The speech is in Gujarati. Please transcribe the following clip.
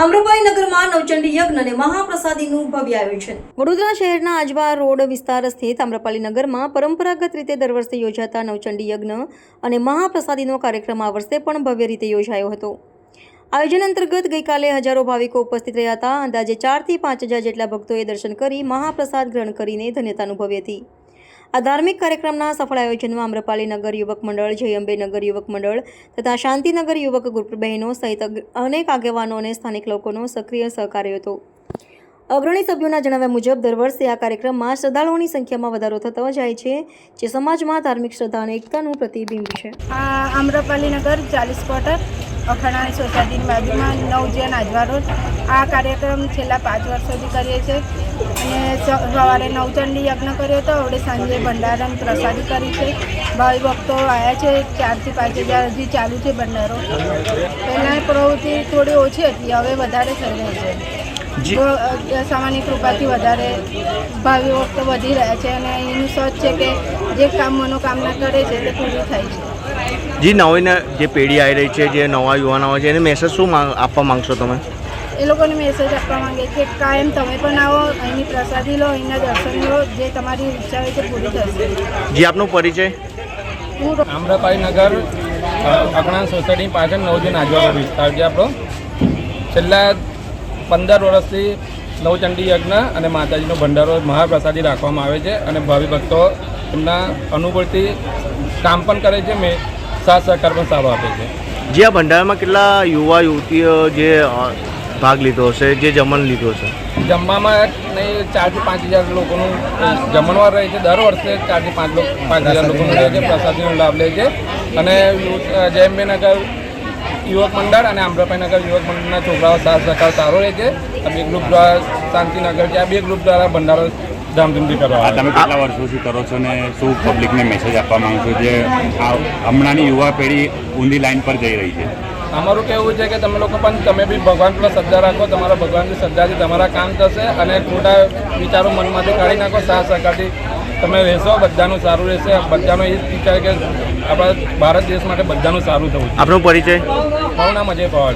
આમ્રપાલી નગરમાં નવચંડી યજ્ઞ અને મહાપ્રસાદીનું ભવ્ય આયોજન. વડોદરા શહેરના આજવા રોડ વિસ્તાર સ્થિત આમ્રપાલી નગરમાં પરંપરાગત રીતે દર વર્ષે યોજાતા નવચંડી યજ્ઞ અને મહાપ્રસાદીનો કાર્યક્રમ આ વર્ષે પણ ભવ્ય રીતે યોજાયો હતો. આયોજન અંતર્ગત ગઈકાલે હજારો ભાવિકો ઉપસ્થિત રહ્યા હતા. અંદાજે ચારથી પાંચ હજાર જેટલા ભક્તોએ દર્શન કરી મહાપ્રસાદ ગ્રહણ કરીને ધન્યતા અનુભવી હતી. આ ધાર્મિક કાર્યક્રમના સફળ આયોજનમાં આમ્રપાલી નગર યુવક મંડળ જય અંબે નગર યુવક મંડળ તથા શાંતિનગર યુવક ગ્રુપ બહેનો સહિત અનેક આગેવાનો અને સ્થાનિક લોકોનો સક્રિય સહકાર હતો. અગ્રણી સભ્યોના જણાવ્યા મુજબ, દર વર્ષે આ કાર્યક્રમમાં શ્રદ્ધાળુઓની સંખ્યામાં વધારો થતો જાય છે, જે સમાજમાં ધાર્મિક શ્રદ્ધા અને એકતાનું પ્રતિબિંબ છે. આ આમ્રપાલી નગર ચાલીસ ક્વાર્ટર અખાણાની સોસાયટીની બાજુમાં નવજન આજવા રોજ આ કાર્યક્રમ છેલ્લા પાંચ વર્ષોથી કરીએ છીએ. અને સવારે નવચંડી યજ્ઞ કર્યો હતો હવે સાંજે ભંડારણ પ્રસાદી કરી છે. ભાઈ ભક્તો આવ્યા છે ચારથી પાંચ હજાર હજી ચાલુ છે ભંડારો. પહેલાં પ્રવૃત્તિ થોડી ઓછી હતી હવે વધારે થઈ રહી છે. સામાન્ય કૃપાથી વધારે ભાવિ ભક્તો વધી રહ્યા છે અને એનું સચ છે કે જે કામ મનોકામના કરે છે તે પૂરી થાય છે. જે નવીને જે પેઢી આવી રહી છે જે નવા યુવાનો આવે છે એને મેસેજ શું આપવા માંગશો તમે? એ લોકોને મેસેજ આપવા માંગે કે કાયમ તમે પણ આવો અહીંની પ્રસાદી લો અહીંના દર્શન લો જે તમારી ઈચ્છા હોય તે પૂરી થશે. જી આપનો પરિચય? હું આમ્રપાલી નગર અકણા સોસાયટી પાછળ નવજન આજવાનો વિસ્તાર છે આપણો. છેલ્લા પંદર વર્ષથી નવચંડી યજ્ઞ અને માતાજીનો ભંડારો મહાપ્રસાદી રાખવામાં આવે છે અને ભાવિ ભક્તો એમના અનુકૂળથી કામ પણ કરે છે મેં સાથ સહકાર પણ સારો આપે છે. જે આ ભંડારામાં કેટલા યુવા યુવતીઓ જે ભાગ લીધો હશે જે જમણ લીધો છે? જમવામાં નહીં ચારથી પાંચ હજાર લોકોનું જમણવાર રહે છે. દર વર્ષે ચારથી પાંચ લોક પાંચ હજાર લોકોનું રહે છે પ્રસાદીનો લાભ લે છે. અને જયંબેનગર યુવક મંડળ અને આમ્રપાઈનગર યુવક મંડળના છોકરાઓ સાથ સહકાર સારો રહે છે. અને બે ગ્રુપ દ્વારા શાંતિનગર છે. આ બે ગ્રુપ દ્વારા ભંડારો ધામધૂમથી કરવા તમે કેટલા વર્ષોથી કરો છો ને શું પબ્લિકને મેસેજ આપવા માંગો છો જે આ હમણાંની યુવા પેઢી ઊંધી લાઈન પર જઈ રહી છે. અમારું કહેવું છે કે તમે લોકો પણ તમે બી ભગવાન પર શ્રદ્ધા રાખો તમારા ભગવાનની શ્રદ્ધાથી તમારા કામ થશે અને ખોટા વિચારો મનમાંથી કાઢી નાખો સાથ સહકારથી તમે રહેશો બધાનું સારું રહેશે. બધાનો એ જ વિચાર કે આપણા ભારત દેશ માટે બધાનું સારું થવું આપણો પરિચય? મારું નામ અજય પવાર